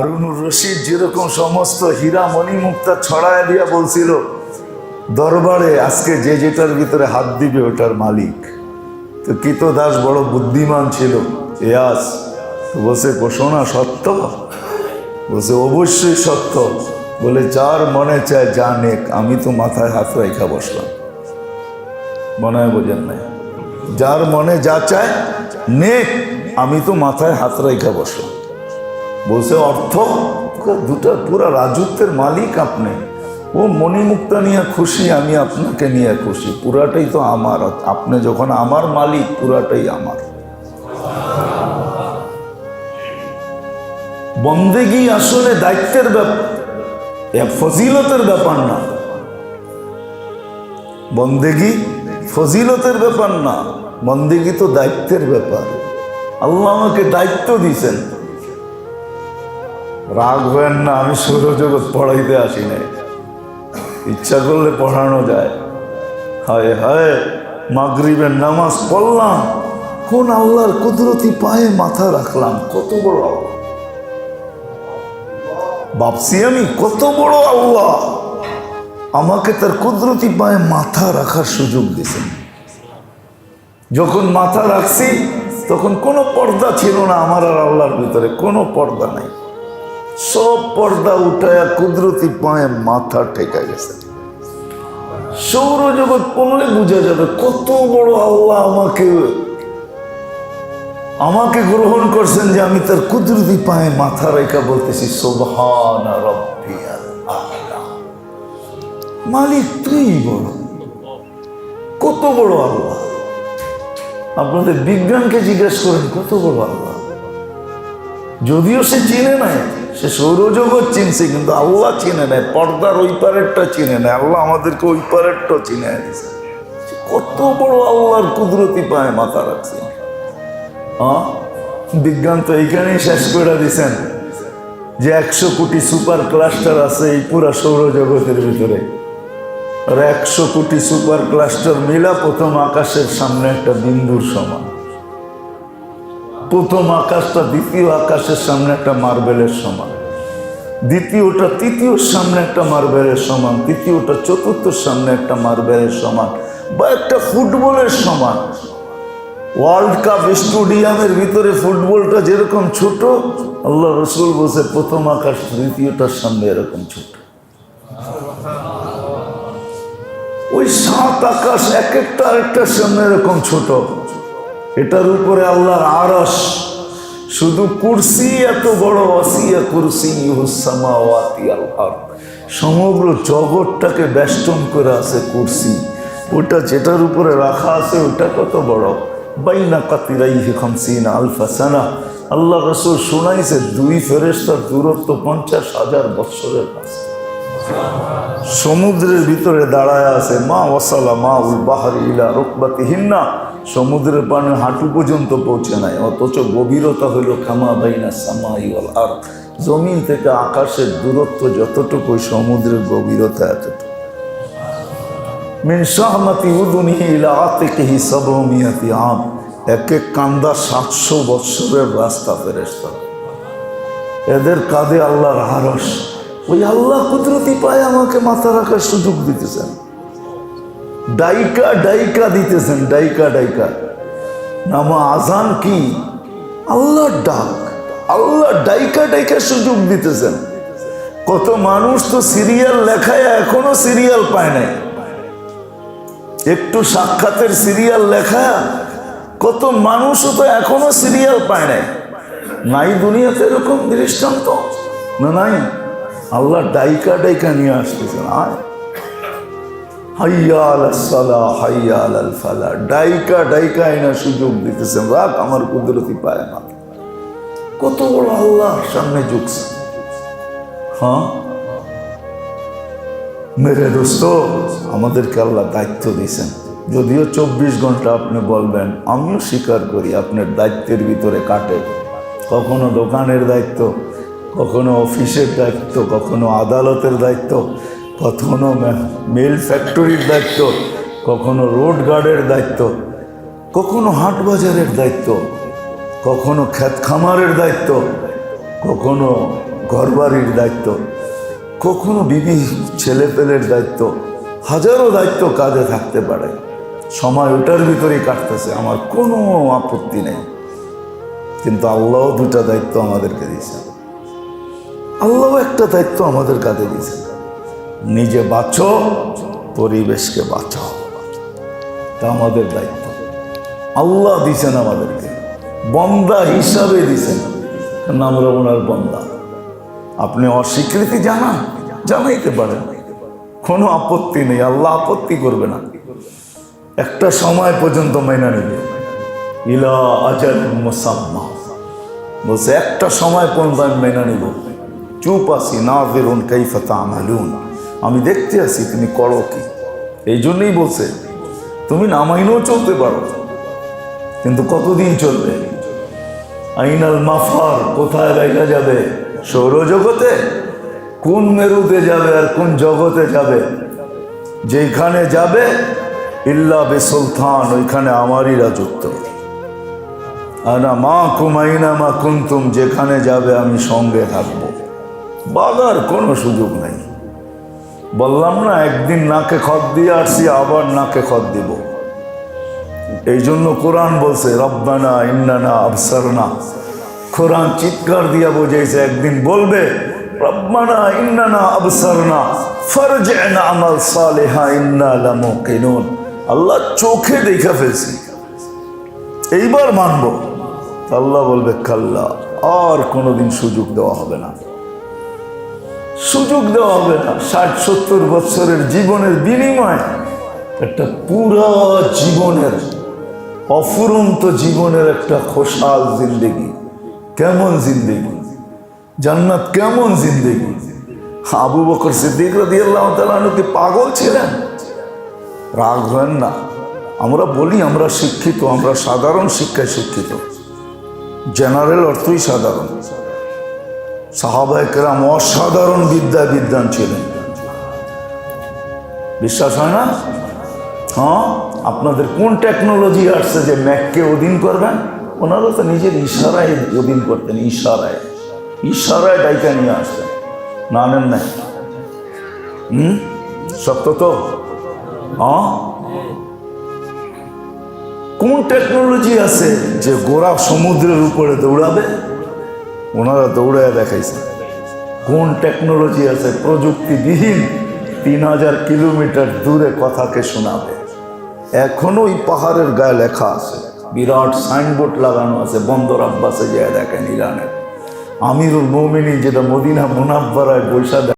হারুনুর রশিদ যেরকম সমস্ত হীরা মণিমুক্তা ছড়ায় দিয়া বলছিল, দরবারে আজকে যে যেটার ভিতরে হাত দিবে ওটার মালিক। তো কিত দাস বড় বুদ্ধিমান ছিল। এয়াস বসে ঘোষণা সত্য? বসে অবশ্যই সত্য। বলে, যার মনে চায় যা নেক, আমি তো মাথায় হাত রেখা বসলাম। মনে হয় বোঝেন নাই। যার মনে যা চায়, নেক, আমি তো মাথায় হাত রেখা বসলাম। বলছে, অর্থ? দুটা পুরা রাজত্বের মালিক আপনি। ও মণিমুক্তা নিয়ে খুশি, আমি আপনাকে নিয়ে খুশি। পুরাটাই তো আমার। আপনি যখন আমার মালিক, পুরাটাই আমার। বন্দেগি আসলে দায়িত্বের ব্যাপার ফজিলতের ব্যাপার না। বন্দেগি ফজিলতের ব্যাপার না। বন্দেগি তো দায়িত্বের ব্যাপার। আল্লাহ আমাকে দায়িত্ব দিয়েছেন। রাগ না, আমি সৌরজগৎ পড়াইতে আসি নাই। ইচ্ছা করলে পড়ানো যায়। হায় হায়, মাগরিবের নামাজ পড়লাম, কোন আল্লাহর কুদরতি পায়ে মাথা রাখলাম, কত বড় ভাবছি আমি কত বড় আল্লাহ। আমাকে তার কুদরতি পায়ে মাথা রাখার সুযোগ দিয়েছেন। যখন মাথা রাখছি, তখন কোনো পর্দা ছিল না আমার আর আল্লাহর ভিতরে, কোনো পর্দা নাই। সব পর্দা উঠায়া কুদরতি পায়ে মাথা ঠেকা গেছে। সৌরজগৎ পড়লে বোঝা যাবে কত বড় আল্লাহ আমাকে আমাকে গ্রহণ করছেন যে আমি তার কুদরতি পায়ে মাথা রেখা বলতেছি আ'লা। মালিক, তুই বড়। কত বড় আল্লাহ। আপনাদের বিজ্ঞানকে জিজ্ঞেস করেন, কত বড় আল্লাহ। যদিও সে চিনে নাই সে সৌরজগৎ চিনছে কিন্তু আল্লাহ চিনে নেয় পর্দার ওই পারেরটা চিনে নেয় আল্লাহ আমাদেরকে ওই পারেরটা চিনে দিয়েছে। কত বড় আল্লাহর কুদরতি পায়ে মাথা রাখছে। হ্যাঁ? বিজ্ঞান তো এইখানেই শেষ করে দিছেন যে একশো কোটি সুপার ক্লাস্টার আছে এই পুরা সৌরজগতের ভিতরে। আর একশো কোটি সুপার ক্লাস্টার মিলা প্রথম আকাশের সামনে একটা বিন্দুর সমান। প্রথম আকাশটা দ্বিতীয় আকাশের সামনে একটা মার্বেলের সমান। দ্বিতীয়টা, তৃতীয়র সামনে একটা মার্বেলের সমান। তৃতীয়টা, চতুর্থর সামনে একটা মার্বেলের সমান। বা একটা ফুটবলের সমান। ওয়ার্ল্ড কাপ স্টেডিয়ামের ভিতরে ফুটবলটা যেরকম ছোট, আল্লাহ রসুল বসে প্রথম আকাশ দ্বিতীয়টার সামনে এরকম ছোট। ওই সাত আকাশ এক একটা আরেকটার সামনে এরকম ছোট। এটার উপরে আল্লাহর আরস শুধু কুরসি এত বড় অসিয়া কুরসি ইহুসামাওয়াতি সমগ্র জগৎটাকে বেষ্টন করে আছে কুরসি। ওটা যেটার উপরে রাখা আছে, ওটা কত বড়? বাইনা কাতিরাইহি খামসিন আলফা সানা। আল্লাহ রসুল শোনাইছে, দুই ফেরেস্তার দূরত্ব পঞ্চাশ হাজার বৎসরের কাছে। সমুদ্রের ভিতরে দাঁড়ায় আছে, মা ওয়াসালা মা উল বাহারি ইলা রকবাতি হিন্না সমুদ্রের পানে হাঁটু পর্যন্ত পৌঁছে নাই, অথচ গভীরতা হইল খামা বাইনা সামাই আর জমিন থেকে আকাশের দূরত্ব যতটুকু সমুদ্রের গভীরতা এতটুকু। মিন শাহমাতি উদুনিহি ইলা আতিকিহি সাবমিয়াতি আম। এক এক কান্দা সাতশো বৎসরের রাস্তা ফেরেস্তা এদের কাঁধে আল্লাহর হারস ওই আল্লাহ কুদরতি পায়ে আমাকে মাথা রাখার সুযোগ দিতেছেন। ডাইকা ডাইকা দিতেছেন, ডাইকা ডাইকা। নামা আজান কি? আল্লাহ ডাক, আল্লাহ ডাইকা ডাইকা সুযোগ দিতেছেন। কত মানুষ তো সিরিয়াল লেখায় এখনও সিরিয়াল পায় নাই। একটু সাক্ষাতের সিরিয়াল লেখা কত মানুষও তো এখনও সিরিয়াল পায় নাই। নাই দুনিয়াতে এরকম দৃষ্টান্ত? না নাই? আল্লাহ ডাইকা ডাইকা নিয়ে আসতেছেন, আয়। হাইয়া আল সালা হাইয়া আল ফালা। ডাইকা ডাইকা এনা সুযোগ দিতেছেন। রাখ, আমার কুদরতি পায় না। কত বড় আল্লাহ, সামনে ঝুঁকছে। হ্যাঁ? মেরে দোস্ত, আমাদেরকে আল্লাহ দায়িত্ব দিয়েছেন। যদিও চব্বিশ ঘণ্টা আপনি বলবেন, আমিও স্বীকার করি, আপনার দায়িত্বের ভিতরে কাটে। কখনো দোকানের দায়িত্ব, কখনো অফিসের দায়িত্ব, কখনো আদালতের দায়িত্ব। কখনো মেল ফ্যাক্টরির দায়িত্ব, কখনো রোড গার্ডের দায়িত্ব, কখনো হাট বাজারের দায়িত্ব, কখনো ক্ষেত খামারের দায়িত্ব, কখনো ঘরবাড়ির দায়িত্ব, কখনো বিবি ছেলেপেলের দায়িত্ব, হাজারো দায়িত্ব কাজে থাকতে পারে। সময় ওটার ভিতরেই কাটতেছে, আমার কোনো আপত্তি নেই। কিন্তু আল্লাহ দুটা দায়িত্ব আমাদেরকে দিয়েছে আল্লাহ একটা দায়িত্ব আমাদের কাছে দিয়েছে নিজে বাঁচো, পরিবেশকে বাঁচাও তা আমাদের দায়িত্ব। আল্লাহ দিছেন আমাদেরকে। বন্দা হিসাবে দিছেন। কারণ আমরা ওনার বন্দা। আপনি অস্বীকৃতি জানান, জানাইতে পারেন। কোনো আপত্তি নেই, আল্লাহ আপত্তি করবে না। একটা সময় পর্যন্ত মাইনা নেবে। ইলা আজাল মুসাম্মা। বলছে, একটা সময় পর্যন্ত আমি মেনে নিব। চুপ আসি না বেরুন কাইফাতা আমালুন আমি দেখতে আছি, তুমি করো কি? এই জন্যই বলছে, তুমি না মাইনেও চলতে পারো। কিন্তু কতদিন চলবে? আইনাল মাফার কোথায় রেখা যাবে? সৌরজগতে? কোন মেরুতে যাবে আর কোন জগতে যাবে? যেখানে যাবে, ইল্লা বে সুলতান, ওইখানে আমারই রাজত্ব। আনা মা কুমাইনা মা কুন্তুম, যেখানে যাবে আমি সঙ্গে থাকব। বাগার কোনো সুযোগ নেই। বললাম না, একদিন নাকে খত দিয়ে আসছি, আবার নাকে খত দিব। এই জন্য কোরআন বলছে, রব্বানা ইন্নানা আবসারনা। কোরআন চিৎকার দিয়া বোঝাইছে, একদিন বলবে, রব্বানা ইন্নানা আবসারনা, ফরজনা আমাল সালেহা, ইন্না লামুকিনুন। আল্লাহ চোখে দেখা ফেলছি। এইবার মানব। আল্লাহ বলবে, কাল্লা, আর কোনোদিন সুযোগ দেওয়া হবে না। সুযোগ দেওয়া হবে না। ষাট, সত্তর বছরের জীবনের বিনিময় একটা পুরা জীবনের, অফুরন্ত জীবনের একটা খোসাল জিন্দেগি। কেমন জিন্দেগি? জান্নাত কেমন জিন্দেগি? আবু বকর সিদ্দিক রাদি আল্লাহ কি পাগল ছিলেন? রাগ হয় না। আমরা বলি, আমরা শিক্ষিত, আমরা সাধারণ শিক্ষায় শিক্ষিত। জেনারেল অর্থই সাধারণ। সাহাবাহিকেরাম অসাধারণ বিদ্যা বিদ্যান ছিলেন। বিশ্বাস হয় না? হ্যাঁ? আপনাদের কোন টেকনোলজি আসছে যে ম্যাককে অধীন করবেন? ওনারা তো নিজের ইশারায় অধীন করতেন, ইশারায়। ইশারায় ডাইকা নিয়ে আসতেন। না নেন নাই। হুম? সত্য তো? হ্যাঁ? কোন টেকনোলজি আছে যে গোড়া সমুদ্রের উপরে দৌড়াবে? ওনারা দৌড়ায় দেখাইছে। কোন টেকনোলজি আছে, প্রযুক্তিবিহীন তিন হাজার কিলোমিটার দূরে কথাকে শোনাবে। এখনও ওই পাহাড়ের গায়ে লেখা আছে, বিরাট সাইনবোর্ড লাগানো আছে, বন্দর আব্বাসে যায় দেখেন ইরানের। আমিরুল মৌমিনী যেটা মদিনা মুনাব্বারায় বৈশা